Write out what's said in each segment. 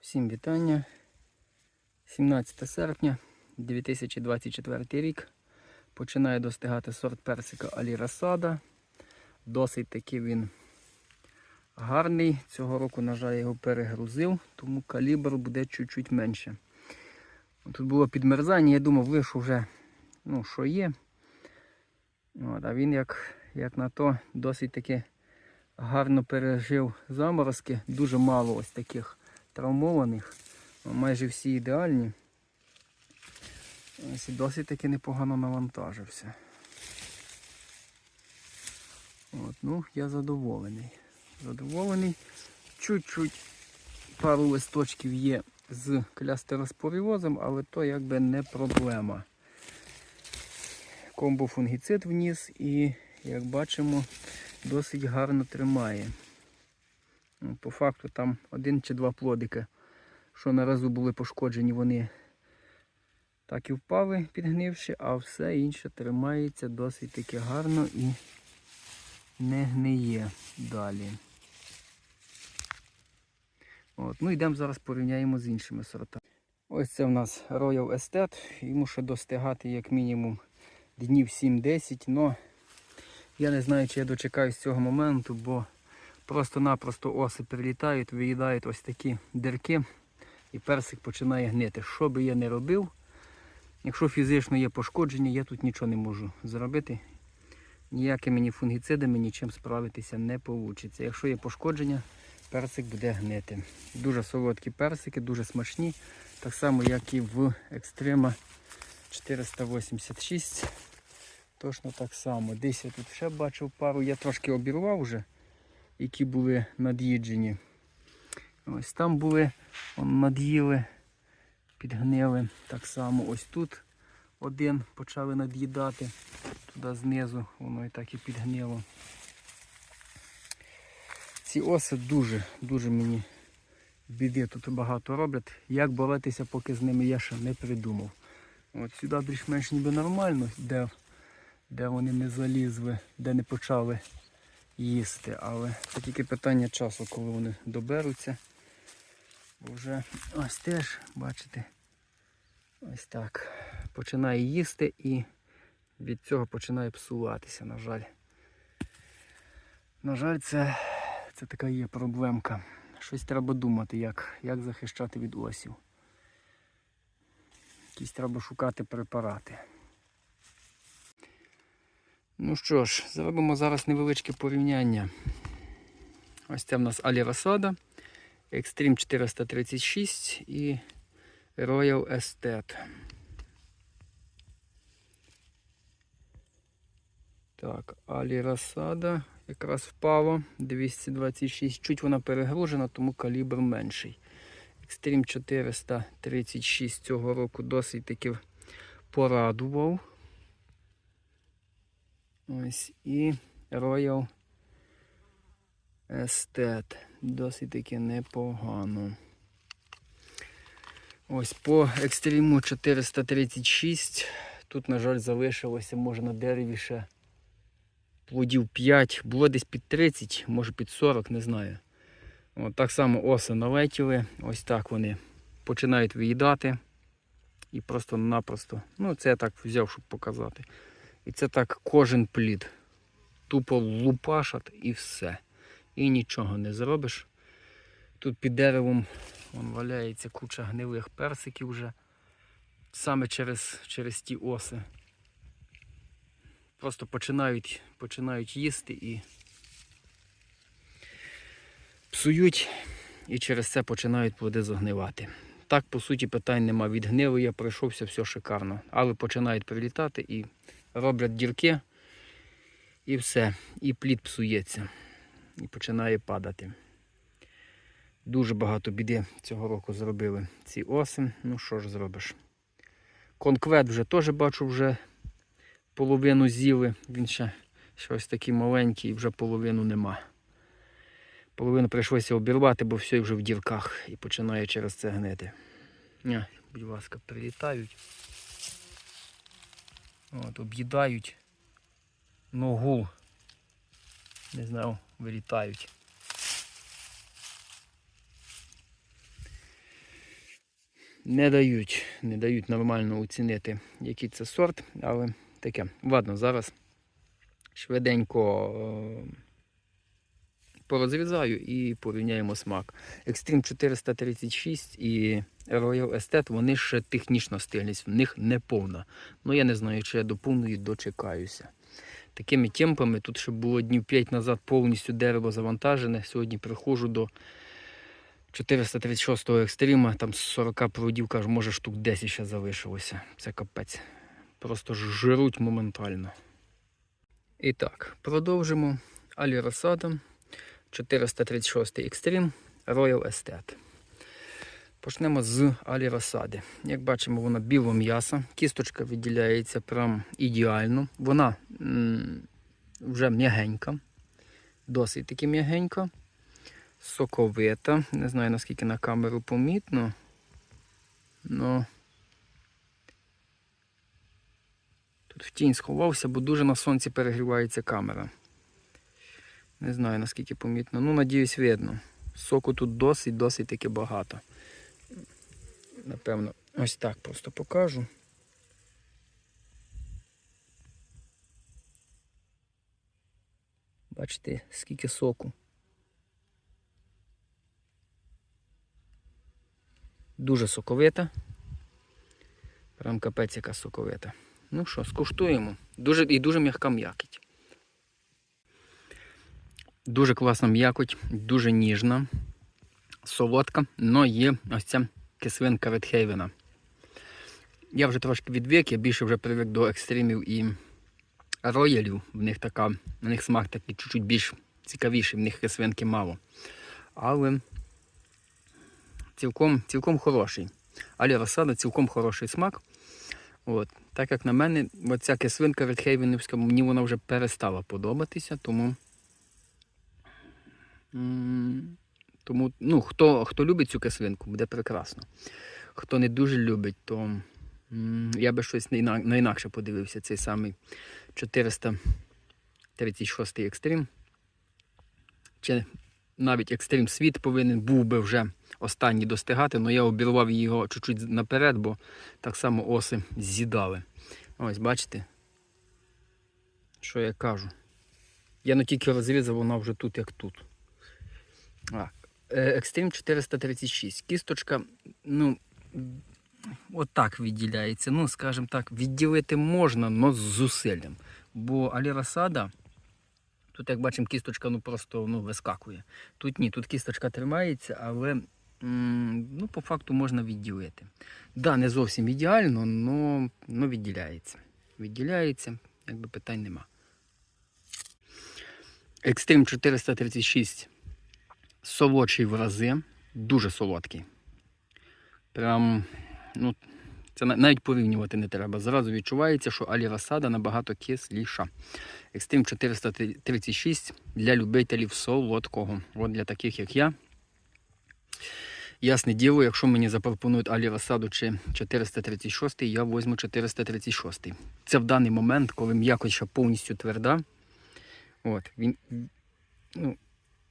Всім вітання. 17 серпня 2024 рік. Починає достигати сорт персика Алі Расада. Досить таки він гарний. Цього року, на жаль, його перегрузив, тому калібр буде чуть-чуть менше. Тут було підмерзання, я думав, вийшов вже, ну, що є. От, а він як, як на то досить таки гарно пережив заморозки. Дуже мало ось таких травмованих. Майже всі ідеальні. Ось і досить таки непогано навантажився. От, ну, я задоволений. Задоволений. Чуть-чуть пару листочків є з клястероспоріозом, але то якби не проблема. Комбофунгіцид вніс і, як бачимо, досить гарно тримає. По факту там один чи два плодики, що наразу були пошкоджені, вони так і впали, підгнивши, а все інше тримається досить таки гарно і не гниє далі. От, ну йдемо зараз порівняємо з іншими сортами. Ось це в нас Royal Estate. Йому ще достигати як мінімум днів 7-10, але я не знаю, чи я дочекаюсь цього моменту, бо просто-напросто оси прилітають, виїдають ось такі дирки і персик починає гнити. Що би я не робив, якщо фізично є пошкодження, я тут нічого не можу зробити. Ніякими ні фунгіцидами, нічим справитися не вийде. Якщо є пошкодження, персик буде гнити. Дуже солодкі персики, дуже смачні. Так само, як і в Екстрема 486. Точно так само. Десь я тут ще бачив пару. Я трошки обірвав вже, які були над'їджені. Ось там були, он над'їли, підгнили. Так само ось тут один почали над'їдати. Туди знизу воно і так і підгнило. Ці оси дуже, дуже мені біди тут багато роблять. Як боротися, поки з ними я ще не придумав. От сюди більш-менш ніби нормально, де, де вони не залізли, де не почали їсти. Але це тільки питання часу, коли вони доберуться. Бо вже ось теж, бачите, ось так. Починає їсти і від цього починає псуватися, на жаль. На жаль, це, це така є проблемка. Щось треба думати, як, як захищати від осів. Якісь треба шукати препарати. Ну що ж, зробимо зараз невеличке порівняння. Ось це в нас Алі Расада, Extreme 436 і Royal Estate. Так, Алі Расада якраз впало 226. Чуть вона перегружена, тому калібр менший. Extreme 436 цього року досить таки порадував. Ось і Royal Estate. Досить таки непогано. Ось по екстриму 436. Тут, на жаль, залишилося, може на дереві ще плодів 5. Було десь під 30, може під 40, не знаю. От так само оси налетіли, ось так вони починають виїдати. І просто-напросто. Ну, це я так взяв, щоб показати. І це так кожен плід. Тупо лупашать і все. І нічого не зробиш. Тут під деревом вон, валяється куча гнилих персиків вже. Саме через, через ті оси. Просто починають, починають їсти і псують, і через це починають плоди загнивати. Так, по суті, питань нема. Від гнилу я пройшовся, все шикарно. Але починають прилітати і роблять дірки, і все. І плід псується. І починає падати. Дуже багато біди цього року зробили ці оси. Ну що ж зробиш? Конквет вже теж бачу, вже половину з'їли. Він ще щось такий маленький і вже половину нема. Половину прийшлося обірвати, бо все вже в дірках і починає через це гнити. Будь ласка, прилітають. От, об'їдають ногу. Не знаю, вилітають. не дають, не дають нормально оцінити, який це сорт, але таке. Ладно, зараз швиденько е, порозрізаю і порівняємо смак. Extreme 436 і Royal Estate, вони ще технічно стиглість, в них не повна. Ну я не знаю, чи я до повної дочекаюся. Такими темпами тут ще було днів 5 назад повністю дерево завантажене. Сьогодні приходжу до 436-го екстріма, там 40 проводів, кажу, може штук 10 ще залишилося. Це капець. Просто ж жируть моментально. І так, продовжимо. Алі Розсада, 436 екстрім, Royal Estate. Почнемо з Алі Розсади. Як бачимо, вона біло м'яса, кісточка відділяється прям ідеально. Вона вже м'ягенька, досить таки м'ягенька, соковита. Не знаю наскільки на камеру помітно. Но тут в тінь сховався, бо дуже на сонці перегрівається камера. Не знаю наскільки помітно. Ну, надіюсь, видно. Соку тут досить, досить таки багато. Напевно, ось так просто покажу. Бачите, скільки соку. Дуже соковита. Прям капець яка соковита. Ну що, скуштуємо. Дуже, і дуже м'яка м'якоть. Дуже класна м'якоть, дуже ніжна, солодка, але є ось ця кислинка Редхейвена. Я вже трошки відвик, я більше вже привик до екстримів і роялів. В них така, в них смак такий чуть-чуть більш цікавіший, в них кислинки мало. Але цілком, цілком хороший. Але розсада цілком хороший смак. От. Так як на мене, оця кислинка Редхейвенівська, мені вона вже перестала подобатися, тому. Тому ну, хто, хто любить цю кислинку, буде прекрасно. Хто не дуже любить, то я би щось на інакше подивився. Цей самий 436 екстрим. Чи навіть екстрим світ повинен був би вже останній достигати, але я обірвав його чуть-чуть наперед, бо так само оси з'їдали. Ось, бачите, що я кажу. Я не тільки розрізав, вона вже тут, як тут. Е, 436. Кісточка, ну, отак відділяється. Ну, скажімо так, відділити можна, але з зусиллям. Бо алірасада, тут, як бачимо, кісточка ну, просто ну, вискакує. Тут ні, тут кісточка тримається, але ну, по факту можна відділити. Да, не зовсім ідеально, але ну, відділяється. Відділяється, якби питань нема. Екстрим 436 солодший в рази, дуже солодкий. Прям, ну, це навіть порівнювати не треба. Зразу відчувається, що алірасада набагато кисліша. Екстрим 436 для любителів солодкого. От для таких, як я. Ясне діло, якщо мені запропонують алірасаду чи 436, я візьму 436. Це в даний момент, коли м'якоть ще повністю тверда. От, він, ну,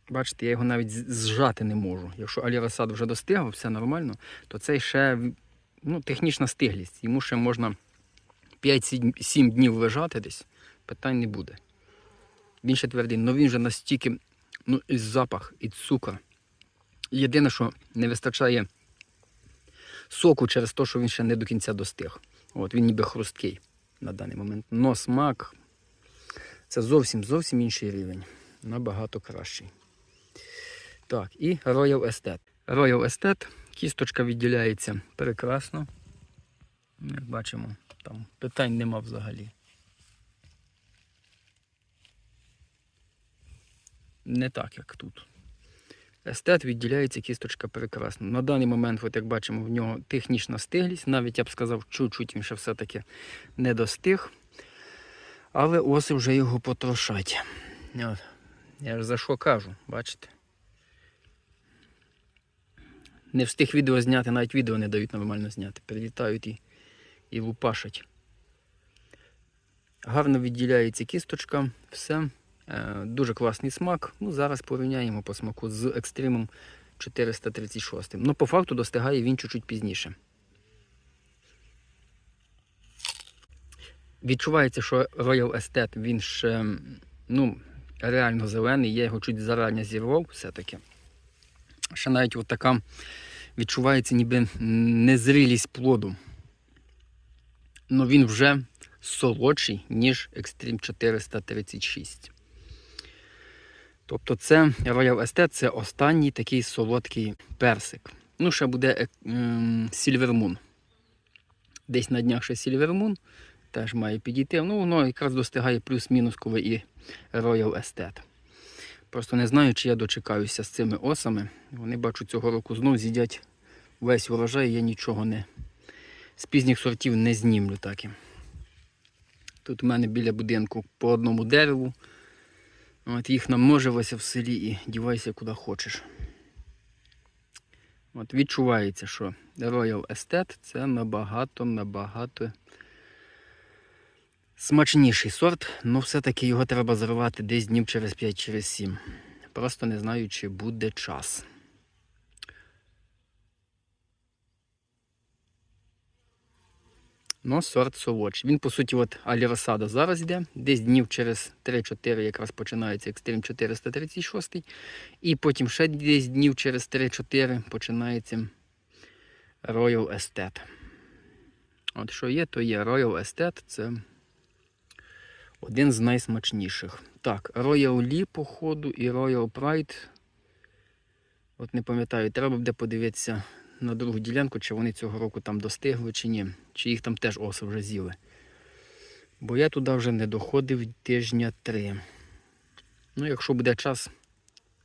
Бачите, я його навіть зжати не можу. Якщо алірасад вже достигав, все нормально, то цей ще ну, технічна стиглість. Йому ще можна 5-7 днів лежати десь, питань не буде. Він ще твердий, але він вже настільки ну, і запах, і цукор. Єдине, що не вистачає соку через те, що він ще не до кінця достиг. От, він ніби хрусткий на даний момент. Но смак це зовсім зовсім інший рівень. Набагато кращий. Так, і Royal Estate. Royal Estate, кісточка відділяється прекрасно. Як бачимо, там питань нема взагалі. Не так, як тут. Естет відділяється кісточка прекрасно. На даний момент, от як бачимо, в нього технічна стиглість. Навіть я б сказав, чуть-чуть він ще все-таки не достиг. Але оси вже його потрошать. От. Я ж за що кажу, бачите? Не встиг відео зняти, навіть відео не дають нормально зняти. Прилітають і і лупашать. Гарно відділяється кісточка, все. Е, Дуже класний смак. Ну, Зараз порівняємо по смаку з екстримом 436. Ну, по факту достигає він чуть-чуть пізніше. Відчувається, що Royal Estate він ще ну, реально зелений, я його чуть зарані зірвав все-таки. Ще навіть от така відчувається ніби незрілість плоду. Ну він вже солодший, ніж Extreme 436. Тобто це Royal Estate це останній такий солодкий персик. Ну, ще буде е, ем, Silver Moon. Десь на днях ще Silver Moon теж має підійти. Ну, воно якраз достигає плюс-мінус, коли і Royal Estate. Просто не знаю, чи я дочекаюся з цими осами. Вони бачу цього року знов з'їдять весь урожай, я нічого не з пізніх сортів не знімлю так. Тут у мене біля будинку по одному дереву. От їх намножилося в селі і дівайся куди хочеш. От відчувається, що Royal Estate це набагато, набагато смачніший сорт, але все-таки його треба заривати десь днів через 5 через 7. Просто не знаю, чи буде час. Ну, сорт солодший. Він, по суті, от аліросада зараз йде. Десь днів через 3-4 якраз починається екстрим 436. І потім ще десь днів через 3-4 починається Royal Estate. От що є, то є Royal Estate це один з найсмачніших. Так, Royal Lee, походу, і Royal Pride. От не пам'ятаю, треба буде подивитися на другу ділянку, чи вони цього року там достигли, чи ні. Чи їх там теж оси вже з'їли. Бо я туди вже не доходив тижня три. Ну, якщо буде час,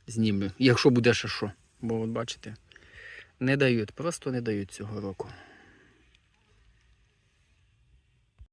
знімлю. Якщо буде ще що. Бо от бачите, не дають, просто не дають цього року.